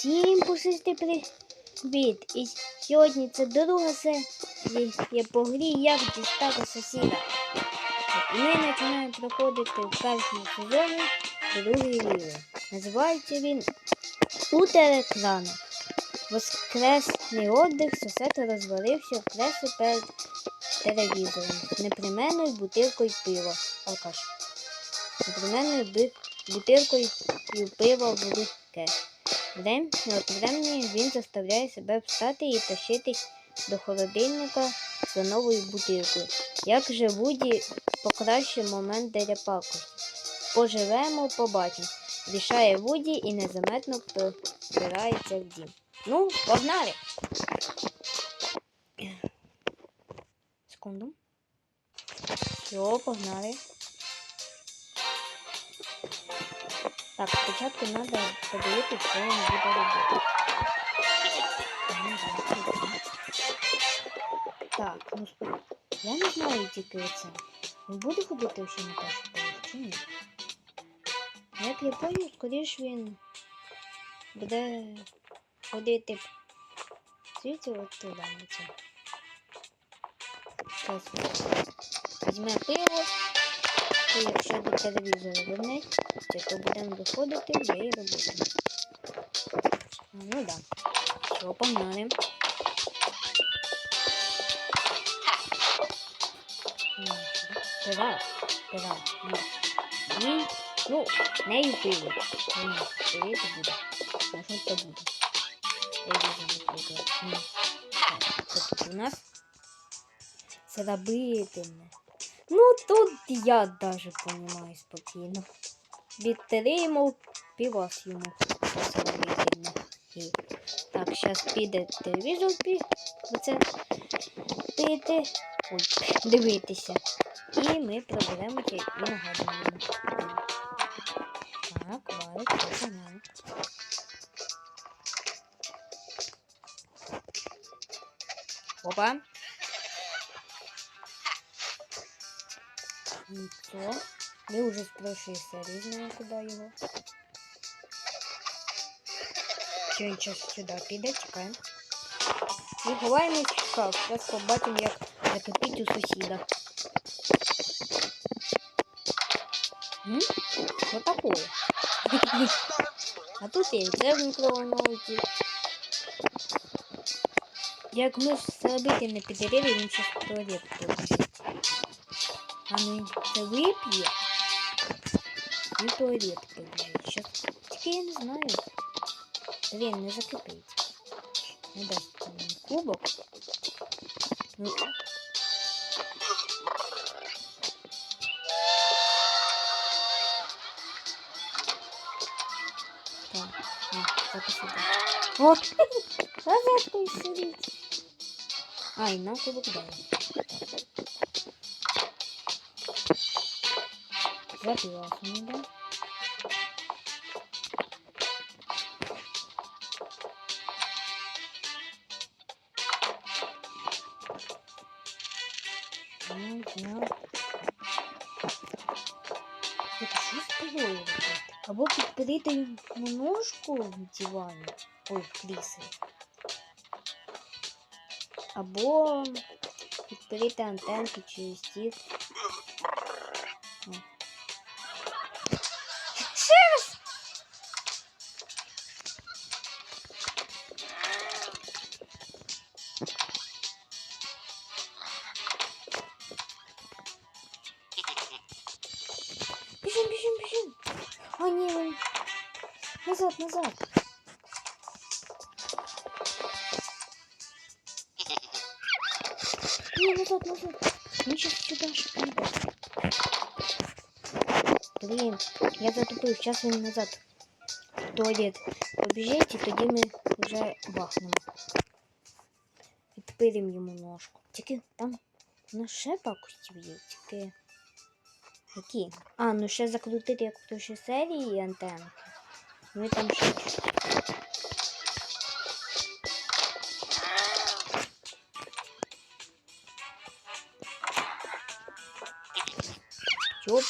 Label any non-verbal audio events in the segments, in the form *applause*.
Всім пушистий привіт! І сьогодні це друга серія по грі Як дістати сусіда. Ми починаємо проходити в першому сезоні другий рівень. Називається він Утер екрану. Воскресний отдих сусед розвалився в креслі перед телевізором. Непременною бутилкою пива. Алкаш. Непременною бутилкою пива в руке. От він заставляє себе встати і тащитись до холодильника за новою бутилкою. Як же Вуді покращив момент для пакості. Поживемо, побачимо. Рішає Вуді і незаметно пробирається в дім. Ну, погнали! Секунду. Все, погнали. Так, спочатку треба подивитися, що він буде робити. Так, ну спо- я не знаю тільки це. Він буде ходити ще на першу поверх чи ні? Як я пам'ятаю, скоріш він буде ходити звідси от туди на це. Візьме пиво. І якщо до телевізора вернеться, то будемо виходити і робити. А, Ну да. Все, погнали. М, Пила, пила. Ні. Ну, нею пиво. Ні, пилити буде. А що це буде? Нас? Це робитиме. Ну тут я даже понимаю спокійно. Підтримав півас йому. Так, зараз піде телевізор пі... оце пити. Ой, дивитися. І ми проберемо і нагадуємо. Так, все погнали. Опа. Нічого. Ми вже з першої серії знаємо, куди його. Чи він зараз сюди піде, чекаємо. І ховаємось в шкаф. Зараз побачимо, як закипить у сусіда. М? Що такое? А тут є це в мікроволновці. Як ми з робити не підарили, він зараз в туалет побіжить. А ну це вип'є. І в туалет побіжить. Щас. Тільки я не знаю. Блін, не закипить. Не дасть мені кубок. Ну. Так, на, записуй. О, розеткою *laughs* сидить. А, і нам кубок дали. Запилась Не да? Ну, да. Это что с пилой Або підпилити йому ножку в дивані. Ой, в кріслі. Або підпилити антенки через стіл. Бежим, бежим, бежим. А, не, он... Назад, назад. Не, назад, назад. Он сейчас сюда же придет. Блин, я затупив, сейчас він назад. В туалет. Побіжить і тоді ми вже бахнемо. Відпилим йому ножку. Тільки там ну ще пакостів є, тільки. Які? А, ну ще закрутити як в першій серії антенки. Ну і там ще. Чоп.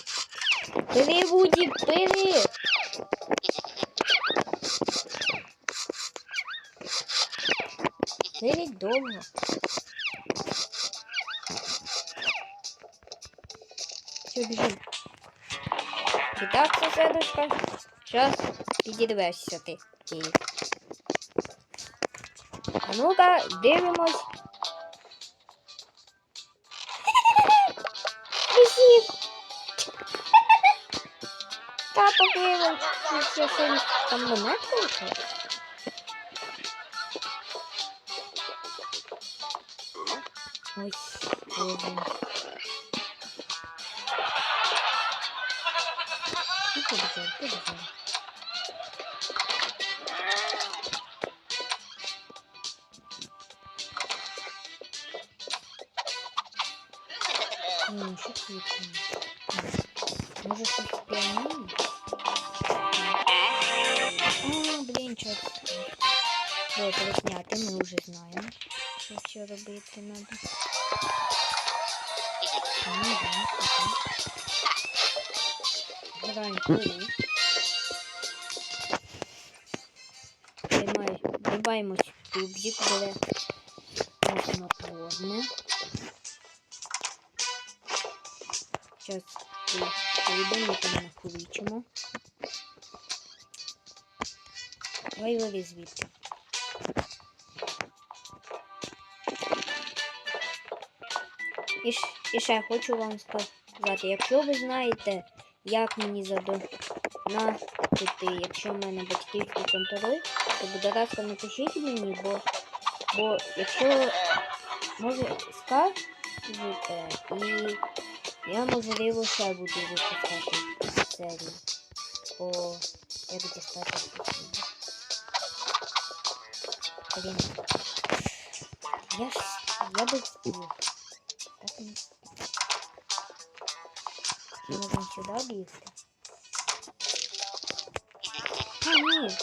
Пили, Вуді, пили! Сидить довго. Все, біжи. І так, сусідушка, зараз підірвешся ти. А ну-ка, дивимось. Присів. Тапок вивел. І все, там монетка якась? Ой. Ну, Ні, що квітне? Може щось піаніно? А, блін, чорт. Добре, зняти, ми вже знаємо, що ще робити треба. Ну, да, окей. Граємо курі. Приймай, вбиваємось тубзик, бере мотомоторне. Зараз там наховичимо. Давай лови звідти. І, і ще хочу вам сказати, якщо ви знаєте, як мені задонатити, якщо в мене батьківський контроль, то будь ласка, напишіть мені, бо, бо якщо може скажете, і я можливо ще буду випускати серію по як дістати сусіда. Блін. Я ж я би встиг. Так не встиг. Можна сюди бігти. А, ні.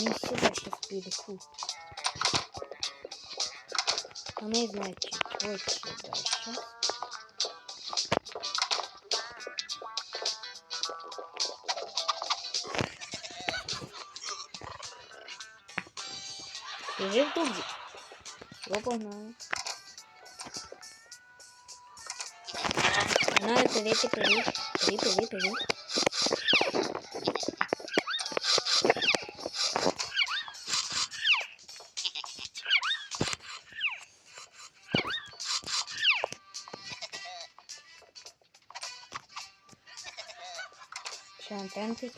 Він сюди щас піде. Фу. А ми, значить, от сюди щас. Біжи в тубі. Все, погнали. Погнали, пили, пили, пили, пили, пили. Ще антенки.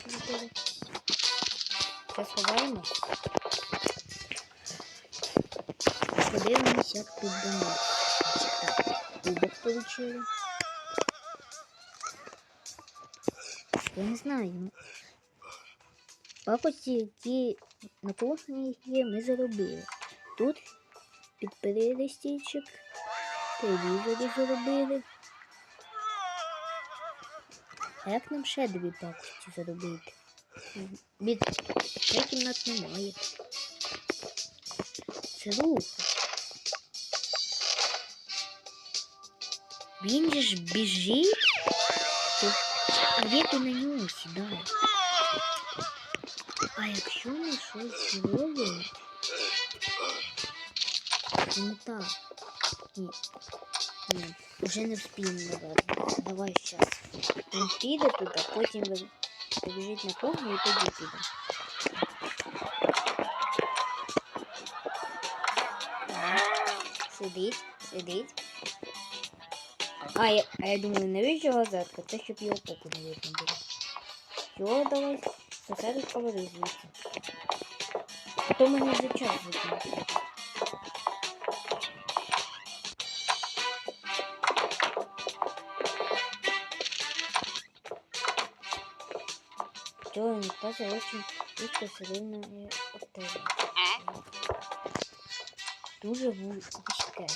Зараз ховаємо. Подивимось, як тут. Так, кубок получили. Я не знаю. Пакості, які на кухні є, ми заробили. Тут підпилили стільчик, телевізори заробили. А як нам ще дві пакості заробити? Від кімнат немає. Це рух. Він же ж біжить, то а де ти на нього сідай? А якщо ми щось зробимо? Це не так. Ні. Ні, вже не вспіємо назад. Давай щас. Він піде туди, потім ви- побіжить на кухню і тоді піде. Сидить, сидить. А я, а я думаю, навіщо газетка? Це щоб його поку не видно було. Його давай соседу повери звідси. А то мене вже час закінчив. Дело унитаза очень близко серийное отель. Дуже вузьке.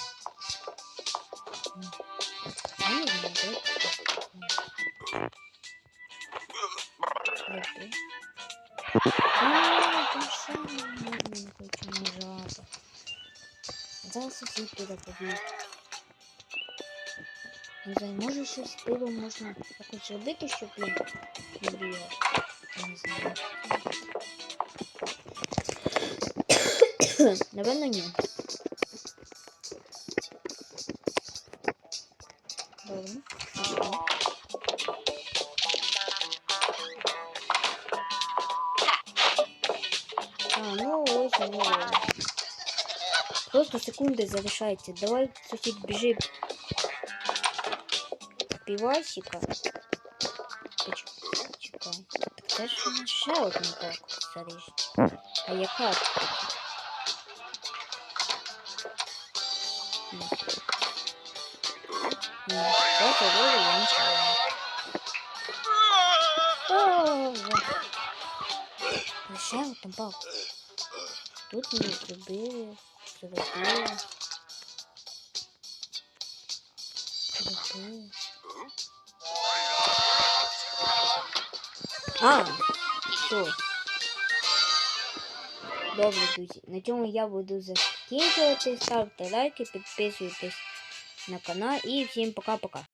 Зараз сусід туди побіг. Не знаю, може щось пивом можна якось зробити, щоб він не бігав. Не знаю. Напевно, ні. своим. А, ну, очень много. Просто секунды завершайте. Давай, сусед, бежи. Пивасика. Почекай. Це ж ще одна так заріж. А яка? Ні, це доволі я не знаю. О, Лише одна балка. Тут ми зробили, зробили. Зробили. А, все. Добре, друзі. На цьому я буду закінчувати. Ставте лайки, підписуйтесь на канал і всім пока-пока.